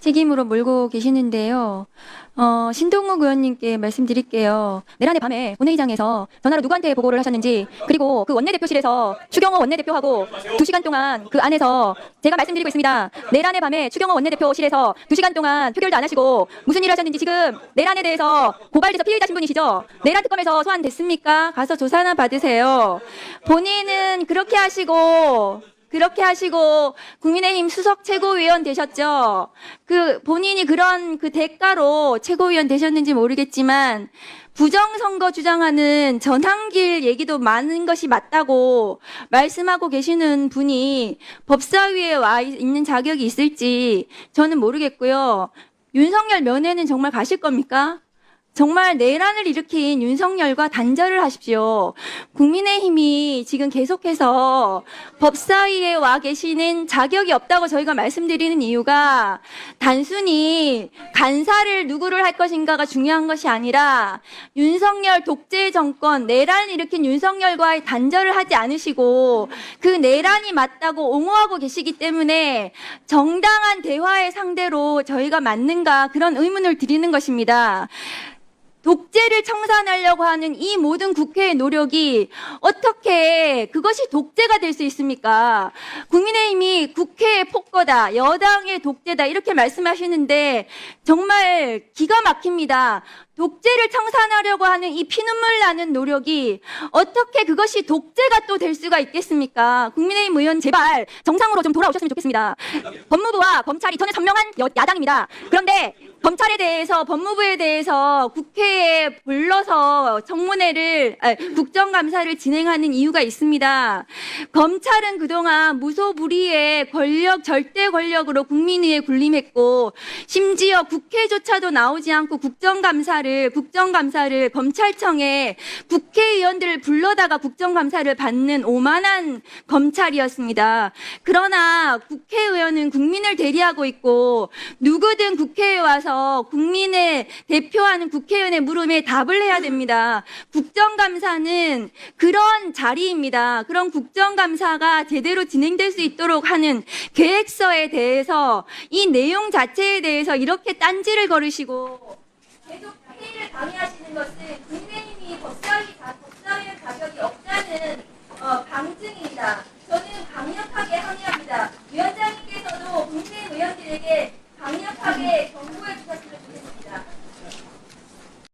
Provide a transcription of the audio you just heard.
책임으로 몰고 계시는데요. 어, 신동욱 의원님께 말씀드릴게요. 내란의 밤에 본회의장에서 전화로 누구한테 보고를 하셨는지, 그리고 그 원내대표실에서 추경호 원내대표하고 두 시간 동안 그 안에서 제가 말씀드리고 있습니다. 내란의 밤에 추경호 원내대표실에서 두 시간 동안 표결도 안 하시고 무슨 일을 하셨는지 지금 내란에 대해서 고발돼서 피해자 신분이시죠? 내란 특검에서 소환됐습니까? 가서 조사나 받으세요. 본인은 그렇게 하시고 그렇게 하시고 국민의힘 수석 최고위원 되셨죠. 그 본인이 그런 그 대가로 최고위원 되셨는지 모르겠지만 부정선거 주장하는 전한길 얘기도 많은 것이 맞다고 말씀하고 계시는 분이 법사위에 와 있- 있는 자격이 있을지 저는 모르겠고요. 윤석열 면회는 정말 가실 겁니까? 정말 내란을 일으킨 윤석열과 단절을 하십시오. 국민의힘이 지금 계속해서 법사위에 와 계시는 자격이 없다고 저희가 말씀드리는 이유가 단순히 간사를 누구를 할 것인가가 중요한 것이 아니라 윤석열 독재 정권, 내란을 일으킨 윤석열과의 단절을 하지 않으시고 그 내란이 맞다고 옹호하고 계시기 때문에 정당한 대화의 상대로 저희가 맞는가 그런 의문을 드리는 것입니다. 독재를 청산하려고 하는 이 모든 국회의 노력이 어떻게 그것이 독재가 될 수 있습니까? 국민의힘이 국회의 폭거다, 여당의 독재다 이렇게 말씀하시는데 정말 기가 막힙니다. 독재를 청산하려고 하는 이 피눈물 나는 노력이 어떻게 그것이 독재가 또 될 수가 있겠습니까? 국민의힘 의원 제발 정상으로 좀 돌아오셨으면 좋겠습니다. 법무부와 검찰이 저는 선명한 여- 야당입니다. 그런데 검찰에 대해서 법무부에 대해서 국회에 불러서 청문회를 아, 국정감사를 진행하는 이유가 있습니다. 검찰은 그동안 무소불위의 권력 절대 권력으로 국민의에 군림했고 심지어 국회조차도 나오지 않고 국정감사를 국정감사를 검찰청에 국회의원들을 불러다가 국정감사를 받는 오만한 검찰이었습니다. 그러나 국회의원은 국민을 대리하고 있고 누구든 국회에 와서 해서 국민의 대표하는 국회의원의 물음에 답을 해야 됩니다. 국정감사는 그런 자리입니다. 그런 국정감사가 제대로 진행될 수 있도록 하는 계획서에 대해서 이 내용 자체에 대해서 이렇게 딴지를 걸으시고 계속 회의를 방해하시는 것은 국민의힘이 법사위, 법사위의 자격이 없다는 어, 방증입니다. 저는 강력하게 항의합니다. 위원장님께서도 국민 의원들에게